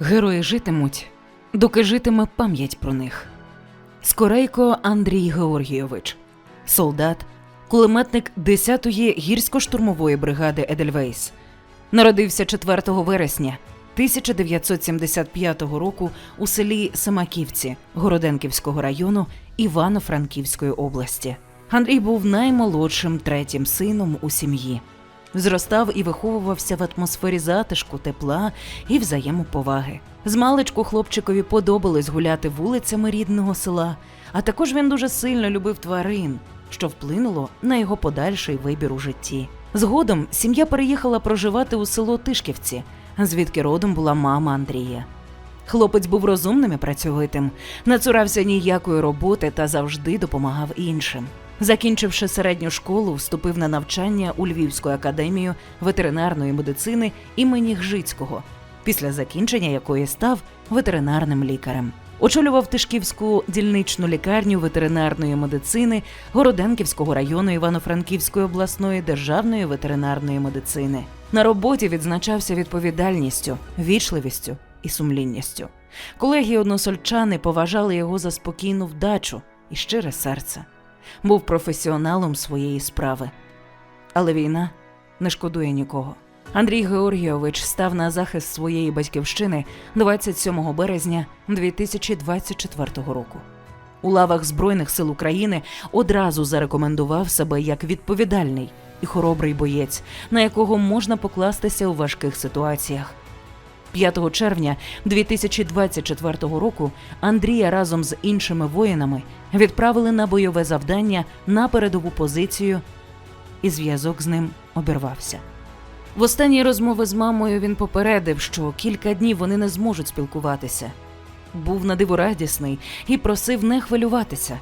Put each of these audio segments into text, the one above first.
Герої житимуть, доки житиме пам'ять про них. Скорейко Андрій Георгійович, солдат, кулеметник 10-ї гірсько-штурмової бригади Едельвейс. Народився 4 вересня 1975 року у селі Семаківці Городенківського району Івано-Франківської області. Андрій був наймолодшим третім сином у сім'ї. Зростав і виховувався в атмосфері затишку, тепла і взаємоповаги. Змалечку хлопчикові подобалось гуляти вулицями рідного села, а також він дуже сильно любив тварин, що вплинуло на його подальший вибір у житті. Згодом сім'я переїхала проживати у село Тишківці, звідки родом була мама Андрія. Хлопець був розумним і працьовитим, не цурався ніякої роботи та завжди допомагав іншим. Закінчивши середню школу, вступив на навчання у Львівську академію ветеринарної медицини імені Гжицького, після закінчення якої став ветеринарним лікарем. Очолював Тишківську дільничну лікарню ветеринарної медицини Городенківського району Івано-Франківської обласної державної ветеринарної медицини. На роботі відзначався відповідальністю, вічливістю і сумлінністю. Колеги односольчани поважали його за спокійну вдачу і щире серце. Був професіоналом своєї справи. Але війна не шкодує нікого. Андрій Георгійович став на захист своєї батьківщини 27 березня 2024 року. У лавах Збройних сил України одразу зарекомендував себе як відповідальний і хоробрий боєць, на якого можна покластися у важких ситуаціях. 5 червня 2024 року Андрія разом з іншими воїнами відправили на бойове завдання на передову позицію, і зв'язок з ним обірвався. В останній розмові з мамою він попередив, що кілька днів вони не зможуть спілкуватися. Був на диво радісний і просив не хвилюватися,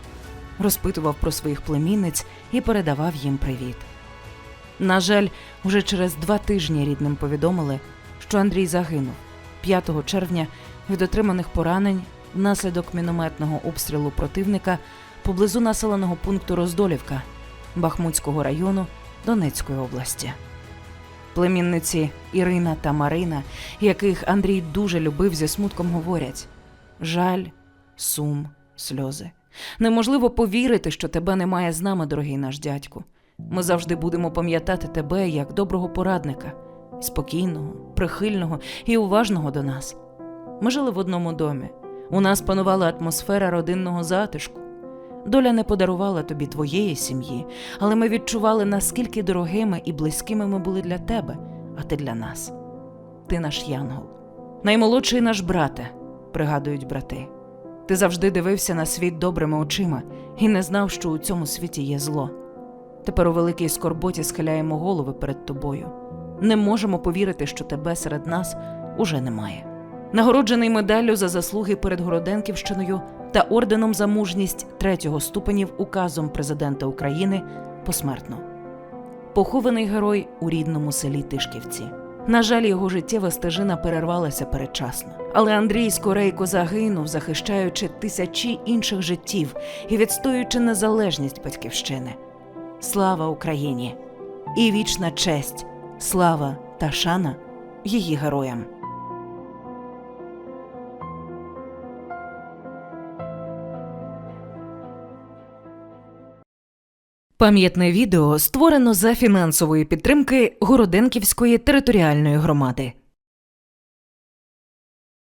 розпитував про своїх племінниць і передавав їм привіт. На жаль, уже через два тижні рідним повідомили, що Андрій загинув 5 червня від отриманих поранень внаслідок мінометного обстрілу противника поблизу населеного пункту Роздолівка Бахмутського району Донецької області. Племінниці Ірина та Марина, яких Андрій дуже любив, зі смутком говорять: жаль, сум, сльози. Неможливо повірити, що тебе немає з нами, дорогий наш дядьку. Ми завжди будемо пам'ятати тебе як доброго порадника, спокійного, прихильного і уважного до нас. Ми жили в одному домі. У нас панувала атмосфера родинного затишку. Доля не подарувала тобі твоєї сім'ї, але ми відчували, наскільки дорогими і близькими ми були для тебе, а ти для нас. Ти наш янгол. Наймолодший наш брате, пригадують брати. Ти завжди дивився на світ добрими очима і не знав, що у цьому світі є зло. Тепер у великій скорботі схиляємо голови перед тобою. Не можемо повірити, що тебе серед нас уже немає. Нагороджений медаллю за заслуги перед Городенківщиною та орденом за мужність третього ступенів указом президента України посмертно. Похований герой у рідному селі Тишківці. На жаль, його життєва стежина перервалася передчасно. Але Андрій Скорейко загинув, захищаючи тисячі інших життів і відстоюючи незалежність батьківщини. Слава Україні! І вічна честь, слава та шана її героям. Пам'ятне відео створено за фінансової підтримки Городенківської територіальної громади.